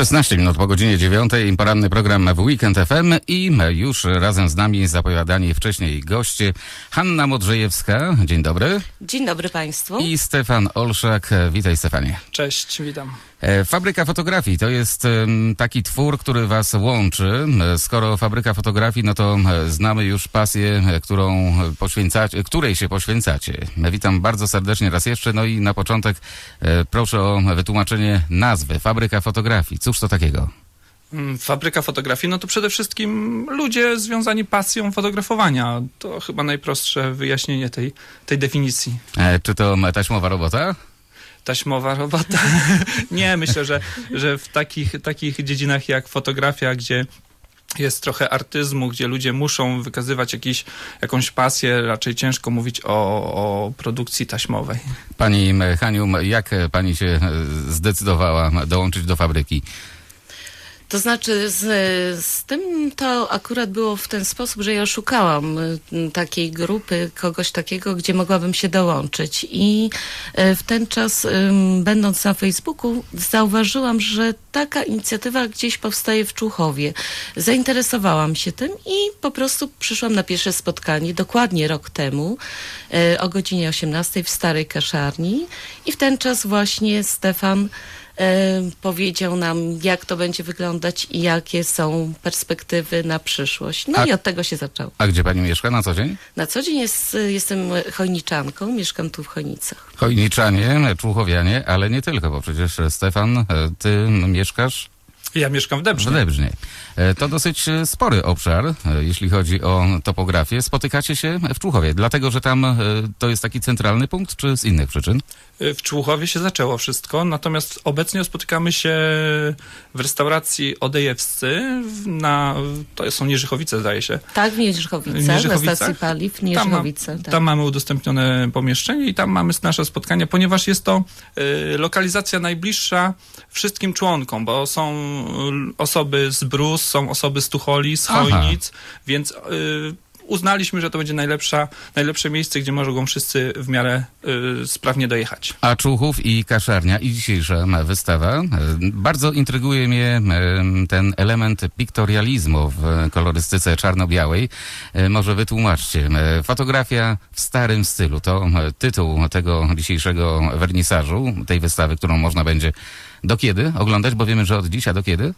16 minut po godzinie 9. Poranny program w Weekend FM i już razem z nami zapowiadani wcześniej goście Hanna Modrzejewska. Dzień dobry. Dzień dobry Państwu. I Stefan Olszak. Witaj Stefanie. Cześć, witam. E, Fabryka fotografii to jest taki twór, który was łączy. E, Skoro fabryka fotografii, no to e, znamy już pasję, którą poświęcacie, której się poświęcacie. Witam bardzo serdecznie raz jeszcze. No i na początek proszę o wytłumaczenie nazwy. Fabryka fotografii. Cóż to takiego? Mm, Fabryka fotografii, no to przede wszystkim ludzie związani pasją fotografowania. To chyba najprostsze wyjaśnienie tej, tej definicji. E, Czy to taśmowa robota? Taśmowa robota. Nie, myślę, że, że w takich, takich dziedzinach jak fotografia, gdzie jest trochę artyzmu, gdzie ludzie muszą wykazywać jakiś, jakąś pasję, raczej ciężko mówić o, o produkcji taśmowej. Pani Haniu, jak pani się zdecydowała dołączyć do fabryki? To znaczy, z, z tym to akurat było w ten sposób, że ja szukałam y, takiej grupy, kogoś takiego, gdzie mogłabym się dołączyć. I y, w ten czas, będąc na Facebooku, zauważyłam, że taka inicjatywa gdzieś powstaje w Człuchowie. Zainteresowałam się tym i po prostu przyszłam na pierwsze spotkanie dokładnie rok temu y, o godzinie 18 w Starej Kaszarni. I w ten czas właśnie Stefan powiedział nam, jak to będzie wyglądać i jakie są perspektywy na przyszłość. No A- i od tego się zaczęło. A gdzie pani mieszka na co dzień? Na co dzień jest, jestem chojniczanką, mieszkam tu w Chojnicach. Chojniczanie, Człuchowianie, ale nie tylko, bo przecież e, Stefan, e, ty mieszkasz Ja mieszkam w w Dębrznie. Dębrznie. E, To dosyć spory obszar, jeśli chodzi o topografię. Spotykacie się w Człuchowie, dlatego że tam to jest taki centralny punkt, czy z innych przyczyn? W Człuchowie się zaczęło wszystko, natomiast obecnie spotykamy się w restauracji Odejewscy, na, to są Nieżychowice zdaje się. Tak, w Nieżyczowicach, na stacji paliw w Tam. Tak. tam mamy udostępnione pomieszczenie i tam mamy nasze spotkania, ponieważ jest to y, lokalizacja najbliższa wszystkim członkom, bo są y, osoby z Brus, są osoby z Tucholi, z Aha. Chojnic, więc y, uznaliśmy, że to będzie najlepsza, najlepsze miejsce, gdzie mogą wszyscy w miarę y, sprawnie dojechać. A Człuchów i Kaszarnia i dzisiejsza wystawa. E, Bardzo intryguje mnie e, ten element piktorializmu w kolorystyce czarno-białej. E, Może wytłumaczcie. Fotografia w starym stylu to tytuł tego dzisiejszego wernisażu, tej wystawy, którą można będzie do kiedy oglądać, bo wiemy, że od dzisiaj do kiedy?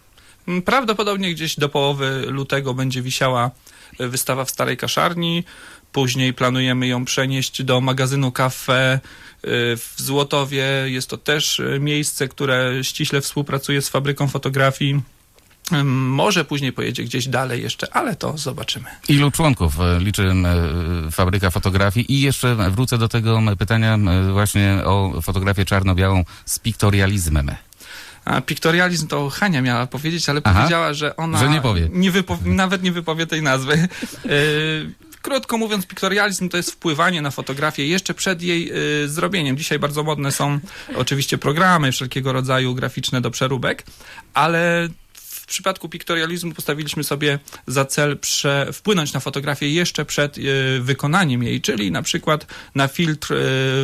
Mm, Prawdopodobnie gdzieś do połowy lutego będzie wisiała y, wystawa w Starej Kaszarni. Później planujemy ją przenieść do magazynu Cafe y, w Złotowie. Jest to też y, miejsce, które ściśle współpracuje z fabryką fotografii. Ym, Może później pojedzie gdzieś dalej jeszcze, ale to zobaczymy. Ilu członków e, liczy e, fabryka fotografii? I jeszcze wrócę do tego pytania e, właśnie o fotografię czarno-białą z piktorializmem. A piktorializm to Hania miała powiedzieć, ale Aha. powiedziała, że ona Że nie powie. wypo, nawet nie wypowie tej nazwy. Yy, Krótko mówiąc, piktorializm to jest wpływanie na fotografię jeszcze przed jej yy, zrobieniem. Dzisiaj bardzo modne są oczywiście programy wszelkiego rodzaju graficzne do przeróbek, ale przypadku piktorializmu postawiliśmy sobie za cel prze, wpłynąć na fotografię jeszcze przed yy, wykonaniem jej, czyli na przykład na filtr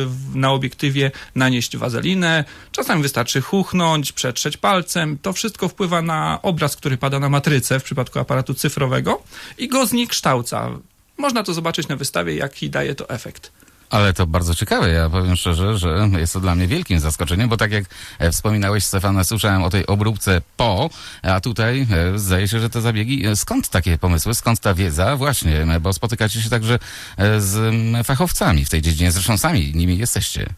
w- na obiektywie nanieść wazelinę, czasami wystarczy chuchnąć, przetrzeć palcem. To wszystko wpływa na obraz, który pada na matrycę w przypadku aparatu cyfrowego i go zniekształca. Można to zobaczyć na wystawie, jaki daje to efekt. Ale to bardzo ciekawe. Ja powiem szczerze, że jest to dla mnie wielkim zaskoczeniem, bo tak jak e, wspominałeś, Stefana, słyszałem o tej obróbce po, a tutaj e, zdaje się, że te zabiegi. e, Skąd takie pomysły, skąd ta wiedza? Właśnie, bo spotykacie się także z m, fachowcami w tej dziedzinie, zresztą sami nimi jesteście.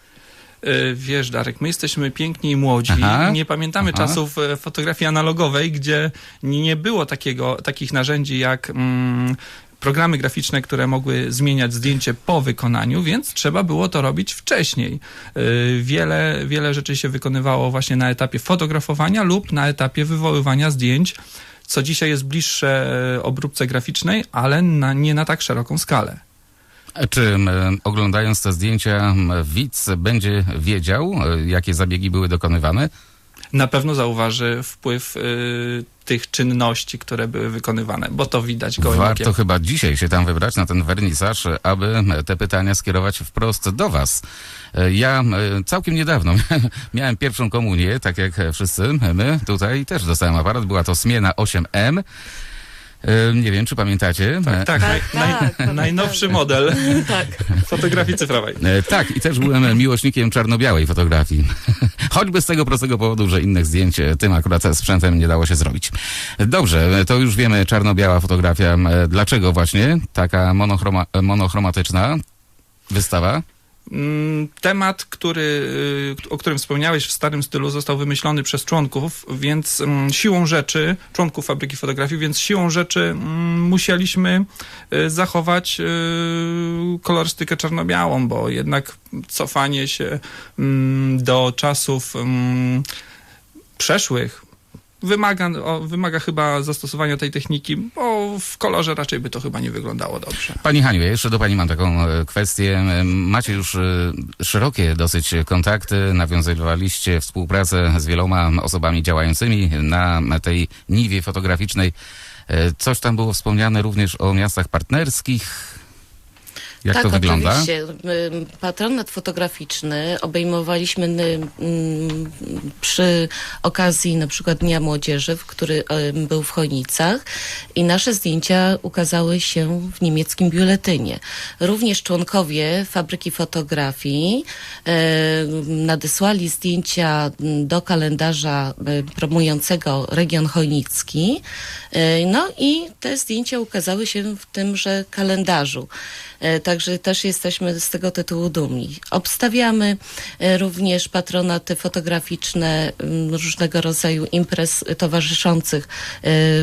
Wiesz, Darek, my jesteśmy piękni i młodzi. Aha. Nie pamiętamy Aha. czasów fotografii analogowej, gdzie nie było takiego, takich narzędzi jak mm, programy graficzne, które mogły zmieniać zdjęcie po wykonaniu, więc trzeba było to robić wcześniej. Yy, Wiele, wiele rzeczy się wykonywało właśnie na etapie fotografowania lub na etapie wywoływania zdjęć, co dzisiaj jest bliższe e, obróbce graficznej, ale na, nie na tak szeroką skalę. Czy oglądając te zdjęcia widz będzie wiedział, e, jakie zabiegi były dokonywane? Na pewno zauważy wpływ y, tych czynności, które były wykonywane, bo to widać gołym Warto okiem. chyba dzisiaj się tam wybrać na ten wernisaż, aby te pytania skierować wprost do Was. E, Ja e, całkiem niedawno miałem pierwszą komunię, tak jak wszyscy my tutaj też dostałem aparat. Była to Smiena 8M. E, Nie wiem, czy pamiętacie. Tak, tak, Tak, naj, tak, najnowszy model Tak. fotografii cyfrowej. Tak, i też byłem miłośnikiem czarno-białej fotografii. Choćby z tego prostego powodu, że innych zdjęć e, tym akurat sprzętem nie dało się zrobić. Dobrze, e, to już wiemy, czarno-biała fotografia. E, Dlaczego właśnie taka monochroma, monochromatyczna wystawa? Mm, Temat, który, y, o którym wspomniałeś w starym stylu, został wymyślony przez członków, więc mm, siłą rzeczy, członków fabryki fotografii, więc siłą rzeczy mm, musieliśmy y, zachować y, kolorystykę czarno-białą, bo jednak cofanie się do czasów przeszłych wymaga, wymaga chyba zastosowania tej techniki, bo w kolorze raczej by to chyba nie wyglądało dobrze. Pani Haniu, ja jeszcze do Pani mam taką e, kwestię. Macie już e, szerokie dosyć kontakty, nawiązywaliście współpracę z wieloma osobami działającymi na tej niwie fotograficznej. E, Coś tam było wspomniane również o miastach partnerskich. Jak tak, to wygląda? oczywiście. Patronat fotograficzny obejmowaliśmy przy okazji na przykład Dnia Młodzieży, który był w Chojnicach i nasze zdjęcia ukazały się w niemieckim biuletynie. Również członkowie fabryki fotografii nadesłali zdjęcia do kalendarza promującego region chojnicki. No i te zdjęcia ukazały się w tymże kalendarzu. E, Także też jesteśmy z tego tytułu dumni. Obstawiamy e, również patronaty fotograficzne m, różnego rodzaju imprez towarzyszących e,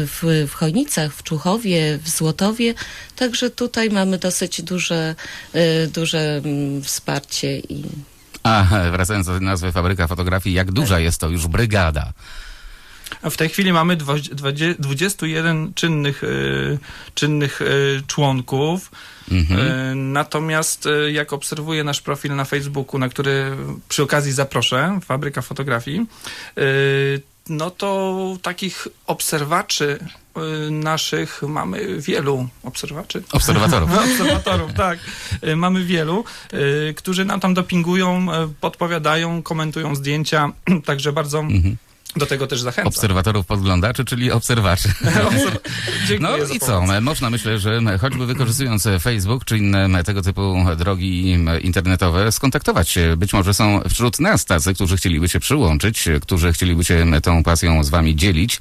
w, w Chojnicach, w Czuchowie, w Złotowie. Także tutaj mamy dosyć duże, e, duże m, wsparcie i A wracając do nazwy Fabryka Fotografii, jak duża jest to już brygada? A W tej chwili mamy dwo- dwadzie- 21 czynnych, y, czynnych y, członków. Mhm. Y, Natomiast jak obserwuję nasz profil na Facebooku, na który przy okazji zaproszę, Fabryka Fotografii, no to takich obserwaczy naszych mamy wielu. Obserwaczy? Obserwatorów. Obserwatorów, tak. Mamy wielu, którzy nam tam dopingują, podpowiadają, komentują zdjęcia, także bardzo Mhm. Do tego też zachęcam. Obserwatorów podglądaczy, czyli obserwaczy. No i co? e, Można myślę, że choćby wykorzystując e, Facebook czy inne tego typu drogi m, internetowe, skontaktować się. Być może są wśród nas tacy, którzy chcieliby się przyłączyć, e, którzy chcieliby się tą pasją z wami dzielić,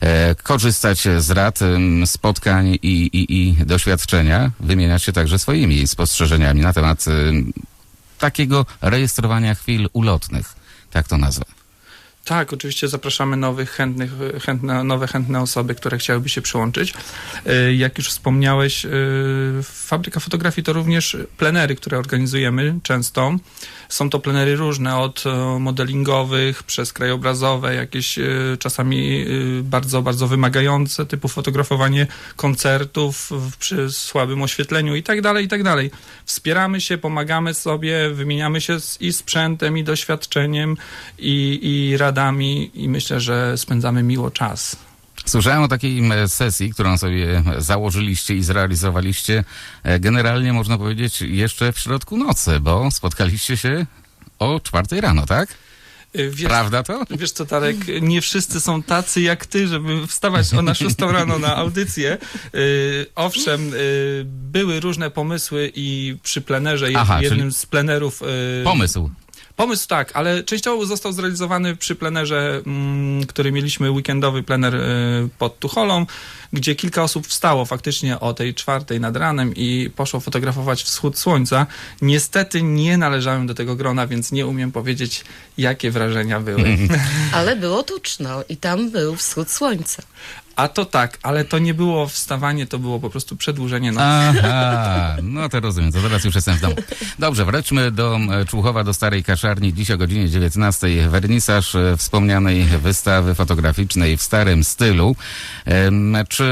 e, korzystać z rad, spotkań i, i, i doświadczenia, wymieniać się także swoimi spostrzeżeniami na temat em, takiego rejestrowania chwil ulotnych. Tak to nazwę. Tak, oczywiście zapraszamy nowych, chętnych, chętne, nowe chętne osoby, które chciałyby się przyłączyć. Y, Jak już wspomniałeś, y, Fabryka Fotografii to również plenery, które organizujemy często. Są to plenery różne, od e, modelingowych przez krajobrazowe, jakieś e, czasami e, bardzo, bardzo wymagające, typu fotografowanie koncertów przy słabym oświetleniu i tak dalej, i tak dalej. Wspieramy się, pomagamy sobie, wymieniamy się i sprzętem, i doświadczeniem, i, i radami i myślę, że spędzamy miło czas. Słyszałem o takiej m, sesji, którą sobie założyliście i zrealizowaliście, e, generalnie można powiedzieć jeszcze w środku nocy, bo spotkaliście się o czwartej rano, tak? Wiesz, Prawda to? Wiesz co, Tarek, nie wszyscy są tacy jak ty, żeby wstawać o na 6 rano na audycję. Yy, owszem, yy, były różne pomysły i przy plenerze, Aha, jednym z plenerów... Yy, Pomysł. Pomysł tak, ale częściowo został zrealizowany przy plenerze, mm, który mieliśmy weekendowy plener y, pod Tucholą, gdzie kilka osób wstało faktycznie o tej czwartej nad ranem i poszło fotografować wschód słońca. Niestety nie należałem do tego grona, więc nie umiem powiedzieć, jakie wrażenia były. Ale było tuczno i tam był wschód słońca. A to tak, ale to nie było wstawanie, to było po prostu przedłużenie nocy. Aha, no to rozumiem, to teraz już jestem w domu. Dobrze, wróćmy do e, Człuchowa, do Starej Kaszarni. Dziś o godzinie 19 wernisaż e, wspomnianej wystawy fotograficznej w starym stylu. Czy,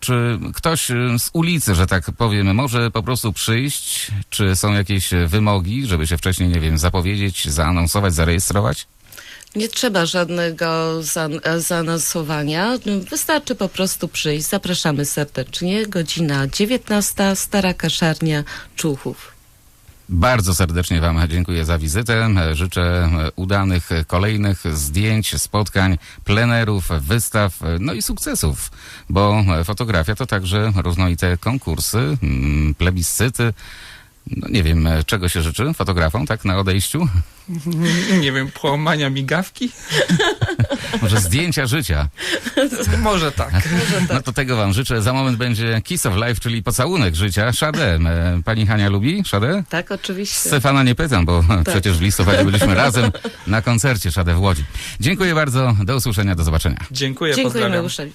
czy ktoś e, z ulicy, że tak powiem, może po prostu przyjść? Czy są jakieś wymogi, żeby się wcześniej, nie wiem, zapowiedzieć, zaanonsować, zarejestrować? Nie trzeba żadnego zan-. Wystarczy po prostu przyjść. Zapraszamy serdecznie. Godzina 19, Stara Kaszarnia Czuchów. Bardzo serdecznie Wam dziękuję za wizytę. Życzę udanych kolejnych zdjęć, spotkań, plenerów, wystaw, no i sukcesów, bo fotografia to także rozmaite konkursy, mm, plebiscyty. No nie wiem, czego się życzy fotografom, tak na odejściu? Nie wiem, połamania migawki? Może zdjęcia życia. Może tak. No to tego Wam życzę. Za moment będzie Kiss of Life, czyli pocałunek życia. Szadę. E, Pani Hania lubi Szadę? Tak, oczywiście. Stefana nie pytam, bo przecież w listopadzie byliśmy razem na koncercie Szadę w Łodzi. Dziękuję bardzo. Do usłyszenia, do zobaczenia. Dziękuję, Dziękujemy, pozdrawiam. Łuszewi.